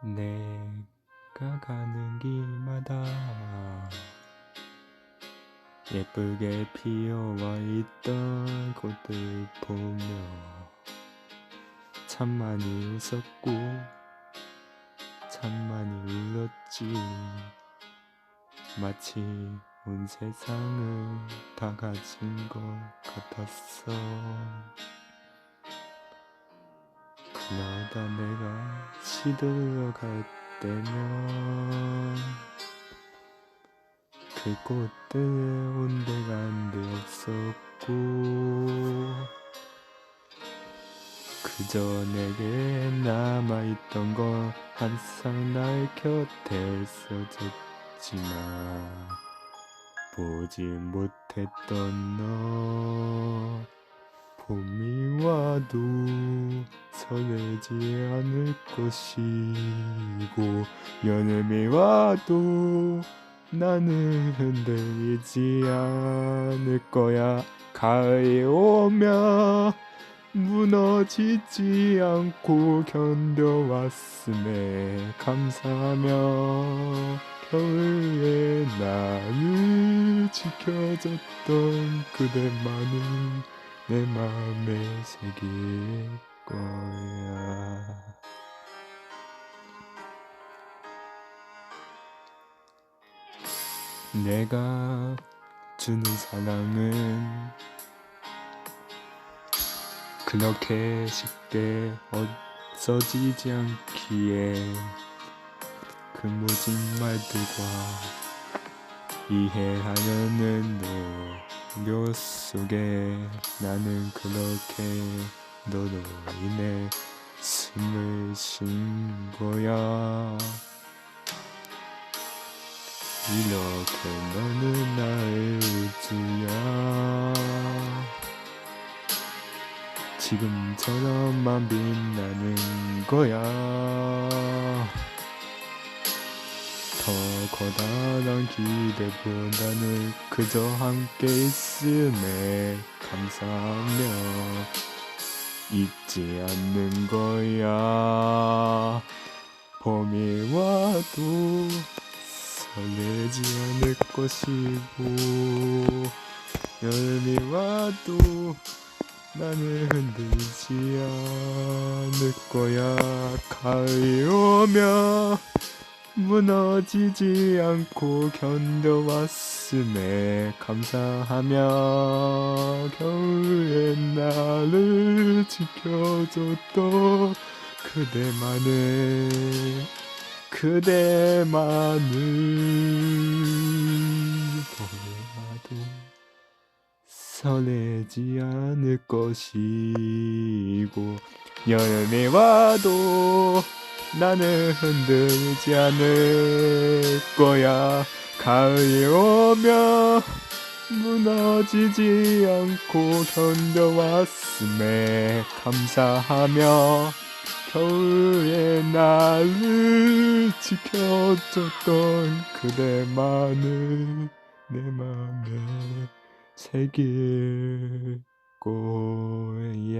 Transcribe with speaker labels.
Speaker 1: 내가 가는 길마다 예쁘게 피어와 있던 꽃들 보며 참 많이 웃었고 참 많이 울었지. 마치 온 세상을 다 가진 것 같았어. 그러다 내가 갈 때면 그 꽃들의 온데가 안되었었고 그저 내게 남아있던 건 항상 날 곁에 있어줬지만 보지 못했던 너 봄이 와도 설레지 않을 것이고 여름이 와도 나는 흔들리지 않을 거야. 가을이 오면 무너지지 않고 견뎌왔음에 감사하며 겨울에 나를 지켜줬던 그대만은 내 맘에 새길 거야. 내가 주는 사랑은 그렇게 쉽게 없어지지 않기에 그 모진 말들과 이해하려는 노 력 속에 나는 그렇게 너로 인해 숨을 쉰 거야. 이렇게 너는 나의 우주야 지금처럼만 빛나는 거야 더 커다란 기대보다는 그저 함께 있음에 감사하며 잊지 않는 거야. 봄이 와도 설레지 않을 것이고 여름이 와도 나는 흔들리지 않을 거야. 가을이 오면 무너지지 않고 견뎌왔음에 감사하며 겨울에 나를 지켜줬던 그대만을 그대만을 보아도 설레지 않을 것이고 여름이 와도 나는 흔들리지 않을 거야. 가을이 오면 무너지지 않고 견뎌왔음에 감사하며 겨울에 나를 지켜줬던 그대만을 내 맘에 새길 거야